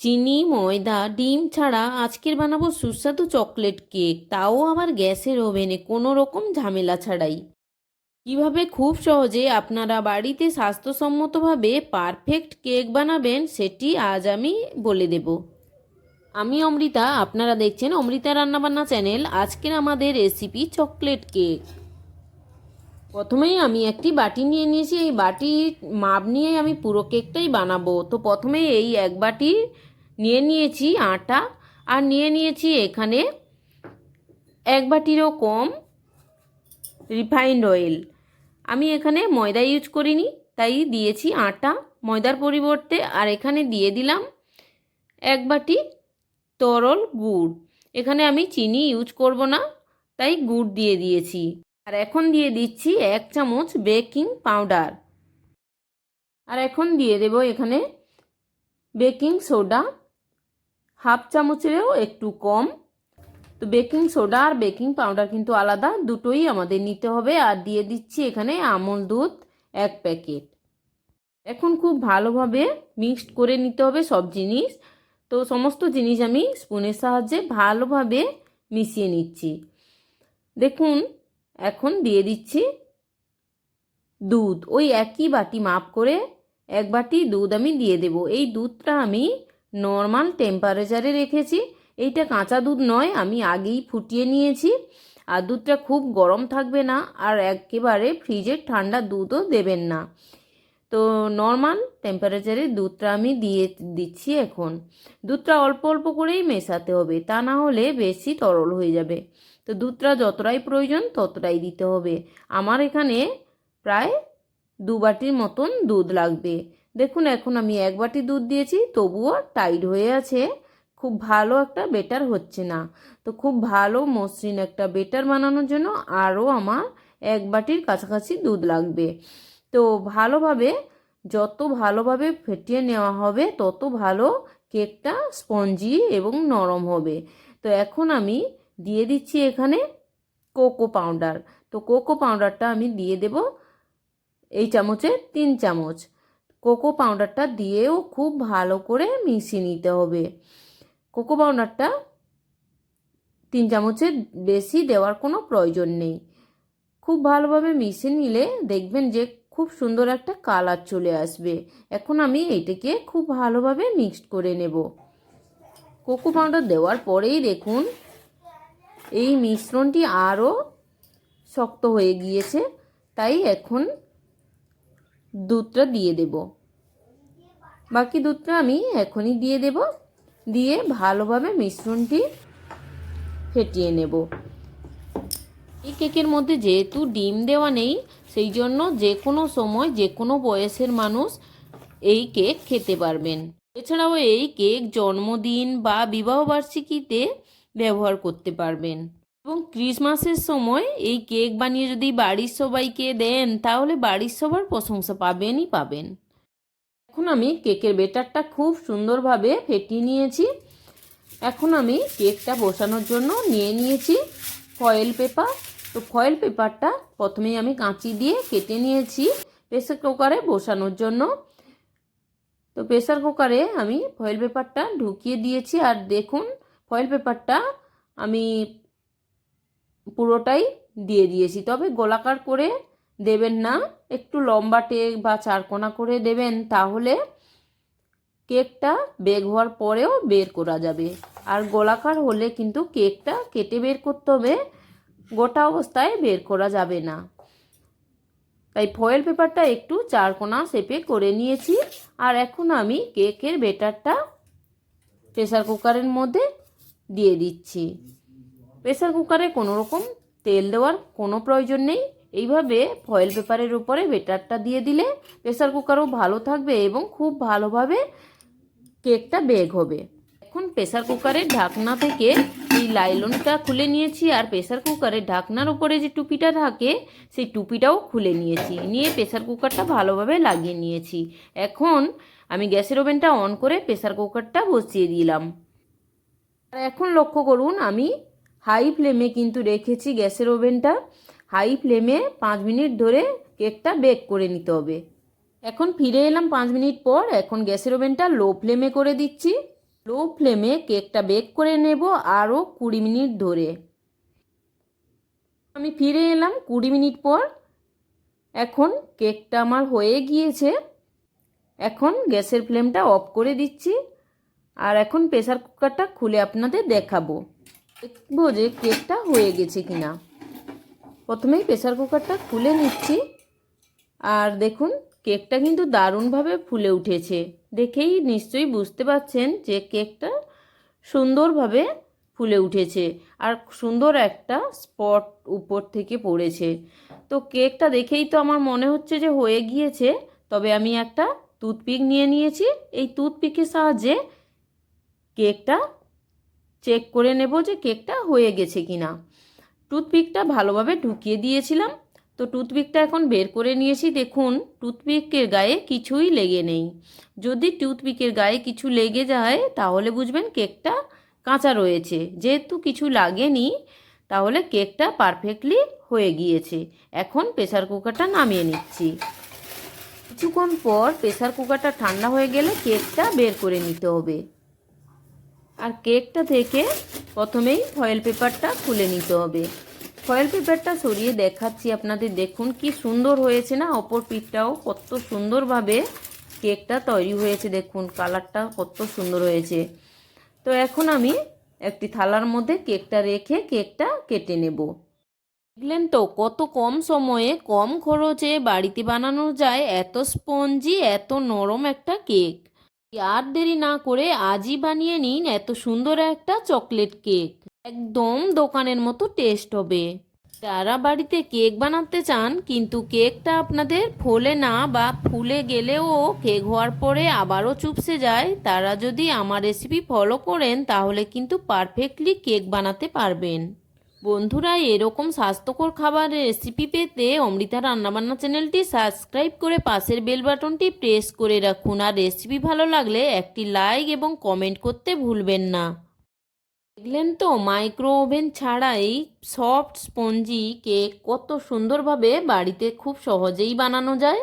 চিনি, ময়দা, ডিম ছাড়া আজকের বানাবো সুস্বাদু চকলেট কেক। তাও আবার গ্যাসের ওভেনে কোনো রকম ঝামেলা ছাড়াই। কীভাবে খুব সহজে আপনারা বাড়িতে স্বাস্থ্যসম্মতভাবে পারফেক্ট কেক বানাবেন সেটি আজ আমি বলে দেব। আমি অমৃতা, আপনারা দেখছেন অমৃতা রান্নাবান্না চ্যানেল। আজকের আমাদের রেসিপি চকলেট কেক। প্রথমেই আমি একটি বাটি নিয়ে নিয়েছি। এই বাটির মাপ নিয়ে আমি পুরো কেকটাই বানাবো। তো প্রথমে এই এক বাটি নিয়ে নিয়েছি আটা। আর নিয়ে নিয়েছি এখানে এক বাটিরও কম রিফাইন্ড অয়েল। আমি এখানে ময়দা ইউজ করিনি, তাই দিয়েছি আটা। ময়দার পরিবর্তে আর এখানে দিয়ে দিলাম এক বাটি তরল গুড়। এখানে আমি চিনি ইউজ করব না, তাই গুড় দিয়ে দিয়েছি। আর এখন দিয়ে দিচ্ছি এক চামচ বেকিং পাউডার। আর এখন দিয়ে দেব এখানে বেকিং সোডা, হাফ চামচেরও একটু কম। তো বেকিং সোডা আর বেকিং পাউডার কিন্তু আলাদা, দুটোই আমাদের নিতে হবে। আর দিয়ে দিচ্ছি এখানে আমল দুধ এক প্যাকেট। এখন খুব ভালোভাবে মিক্সড করে নিতে হবে সব জিনিস। তো সমস্ত জিনিস আমি স্পুনের সাহায্যে ভালোভাবে মিশিয়ে নিচ্ছি। দেখুন এখন দিয়ে দিচ্ছি দুধ। ওই একই বাটি মাপ করে এক বাটি দুধ আমি দিয়ে দেব। এই দুধটা আমি নর্মাল টেম্পারেচারে রেখেছি। এইটা কাঁচা দুধ নয়, আমি আগেই ফুটিয়ে নিয়েছি। আর দুধটা খুব গরম থাকবে না আর একেবারে ফ্রিজের ঠান্ডা দুধও দেবেন না। তো নর্মাল টেম্পারেচারে দুধটা আমি দিয়ে দিচ্ছি এখন। দুধটা অল্প অল্প করেই মেশাতে হবে, তা না হলে বেশি তরল হয়ে যাবে। তো দুধটা যতটাই প্রয়োজন ততটাই দিতে হবে। আমার এখানে প্রায় দু বাটির মতন দুধ লাগবে। দেখুন, এখন আমি এক বাটি দুধ দিয়েছি, তবুও টাইট হয়ে আছে। খুব ভালো একটা বেটার হচ্ছে না। তো খুব ভালো মসৃণ একটা বেটার বানানোর জন্য আরও আমার এক বাটির কাছাকাছি দুধ লাগবে। তো ভালোভাবে, যত ভালোভাবে ফেটিয়ে নেওয়া হবে, তত ভালো কেকটা স্পঞ্জি এবং নরম হবে। তো এখন আমি দিয়ে দিচ্ছি এখানে কোকো পাউডার। তো কোকো পাউডারটা আমি দিয়ে দেব এই চামচে তিন চামচ। কোকো পাউডারটা দিয়েও খুব ভালো করে মিশিয়ে নিতে হবে। কোকো পাউডারটা তিন চামচের বেশি দেওয়ার কোনো প্রয়োজন নেই। খুব ভালোভাবে মিশিয়ে নিলে দেখবেন যে খুব সুন্দর একটা কালার চলে আসবে। এখন আমি এইটাকে খুব ভালোভাবে মিক্সড করে নেব। কোকো পাউডার দেওয়ার পরেই দেখুন এই মিশ্রণটি আরও শক্ত হয়ে গিয়েছে, তাই এখন দুধটা দিয়ে দেব। বাকি দুধটা আমি এখনই দিয়ে দেব, দিয়ে ভালোভাবে মিশ্রণটি ফেটিয়ে নেব। এই কেকের মধ্যে যেহেতু ডিম দেওয়া নেই, সেই জন্য যে কোনো সময় যে কোনো বয়সের মানুষ এই কেক খেতে পারবেন। এছাড়াও এই কেক জন্মদিন বা বিবাহবার্ষিকীতে ব্যবহার করতে পারবেন। এবং ক্রিসমাসের সময় এই কেক বানিয়ে যদি বাড়ির সবাইকে দেন, তাহলে বাড়ির সবার প্রশংসা পাবেনই পাবেন। এখন আমি কেকের বেটারটা খুব সুন্দরভাবে ফেটিয়ে নিয়েছি। এখন আমি কেকটা বসানোর জন্য নিয়ে নিয়েছি ফয়েল পেপার তো ফয়েল পেপারটা প্রথমেই আমি কাঁচি দিয়ে কেটে নিয়েছি প্রেসার কুকারে বসানোর জন্য। তো প্রেসার কুকারে আমি ফয়েল পেপারটা ঢুকিয়ে দিয়েছি। আর দেখুন ফয়েল পেপারটা আমি পুরোটাই দিয়ে দিয়েছি। তবে গোলাকার করে দেবেন না, একটু লম্বাটে বা চারকোনা করে দেবেন, তাহলে কেকটা বেগ হওয়ার পরেও বের করা যাবে। আর গোলাকার হলে কিন্তু কেকটা কেটে বের করতে হবে, গোটা অবস্থায় বের করা যাবে না। তাই ফয়েল পেপারটা একটু চারকোনা শেপে করে নিয়েছি। আর এখন আমি কেকের বেটারটা প্রেসার কুকারের মধ্যে দিয়ে দিচ্ছি। প্রেসার কুকারে কোনো রকম তেল দেওয়ার কোনো প্রয়োজন নেই। এইভাবে ফয়েল পেপারের উপরে বেটারটা দিয়ে দিলে প্রেসার কুকারও ভালো থাকবে এবং খুব ভালোভাবে কেকটা বেগ হবে। এখন প্রেসার কুকারের ঢাকনা থেকে এই লাইলনটা খুলে নিয়েছি আর প্রেসার কুকারের ঢাকনার উপরে যে টুপিটা থাকে, সেই টুপিটাও খুলে নিয়েছি। নিয়ে প্রেসার কুকারটা ভালোভাবে লাগিয়ে নিয়েছি। এখন আমি গ্যাসের ওভেনটা অন করে প্রেসার কুকারটা বসিয়ে দিলাম। আর এখন লক্ষ্য করুন, আমি হাই ফ্লেমে কিন্তু রেখেছি গ্যাসের ওভেনটা। হাই ফ্লেমে পাঁচ মিনিট ধরে কেকটা বেক করে নিতে হবে। এখন ফিরে এলাম পাঁচ মিনিট পর, এখন গ্যাসের ওভেনটা লো ফ্লেমে করে দিচ্ছি। লো ফ্লেমে কেকটা বেক করে নেব আরও কুড়ি মিনিট ধরে। আমি ফিরে এলাম কুড়ি মিনিট পর। এখন কেকটা আমার হয়ে গিয়েছে। এখন গ্যাসের ফ্লেমটা অফ করে দিচ্ছি। আর এখন প্রেসার কুকারটা খুলে আপনাদের দেখাবো। দেখব যে কেকটা হয়ে গেছে কিনা। প্রথমেই প্রেসার কুকারটা খুলে নিচ্ছি। আর দেখুন, কেকটা কিন্তু দারুণভাবে ফুলে উঠেছে। দেখেই নিশ্চয়ই বুঝতে পারছেন যে কেকটা সুন্দরভাবে ফুলে উঠেছে আর সুন্দর একটা স্পট উপর থেকে পড়েছে। তো কেকটা দেখেই তো আমার মনে হচ্ছে যে হয়ে গিয়েছে। তবে আমি একটা টুথপিক নিয়ে নিয়েছি। এই টুথপিকের সাহায্যে কেকটা চেক করে নেব যে কেকটা হয়ে গেছে কি না টুথপিকটা ভালোভাবে ঢুকিয়ে দিয়েছিলাম। তো টুথপিকটা এখন বের করে নিয়েছি। দেখুন, টুথপিকের গায়ে কিছুই লেগে নেই। যদি টুথপিকের গায়ে কিছু লেগে যায়, তাহলে বুঝবেন কেকটা কাঁচা রয়েছে। যেহেতু কিছু লাগেনি, তাহলে কেকটা পারফেক্টলি হয়ে গিয়েছে। এখন প্রেসার কুকারটা নামিয়ে নিচ্ছি। কিছুক্ষণ পর প্রেসার কুকারটা ঠান্ডা হয়ে গেলে কেকটা বের করে নিতে হবে। আর কেকটা থেকে প্রথমেই ফয়েল পেপারটা খুলে নিতে হবে। ফয়েল পেপারটা সরিয়ে দেখাচ্ছি আপনাদের, দেখুন কি সুন্দর হয়েছে না? অপর পিঠটাও কত সুন্দরভাবে কেকটা তৈরি হয়েছে, দেখুন কালারটা কত সুন্দর হয়েছে। তো এখন আমি একটি থালার মধ্যে কেকটা রেখে কেকটা কেটে নেব। দেখলেন তো কত কম সময়ে, কম খরচে বাড়িতে বানানো যায়, এত স্পঞ্জি, এত নরম একটা কেক। আর দেরি না করে আজই বানিয়ে নিন এত সুন্দর একটা চকলেট কেক। একদম দোকানের মতো টেস্ট হবে। যারা বাড়িতে কেক বানাতে চান, কিন্তু কেকটা আপনাদের ফোলে না বা ফুলে গেলেও কেক হওয়ার পরে আবারও চুপসে যায়, তারা যদি আমার রেসিপি ফলো করেন, তাহলে কিন্তু পারফেক্টলি কেক বানাতে পারবেন। বন্ধুরা, এরকম স্বাস্থ্যকর খাবারের রেসিপি পেতে অমৃতা রান্নাবান্না চ্যানেলটি সাবস্ক্রাইব করে পাশের বেল বাটনটি প্রেস করে রাখুন। আর রেসিপি ভালো লাগলে একটি লাইক এবং কমেন্ট করতে ভুলবেন না। দেখলেন তো মাইক্রো ওভেন ছাড়াই সফট স্পঞ্জি কেক কত সুন্দরভাবে বাড়িতে খুব সহজেই বানানো যায়।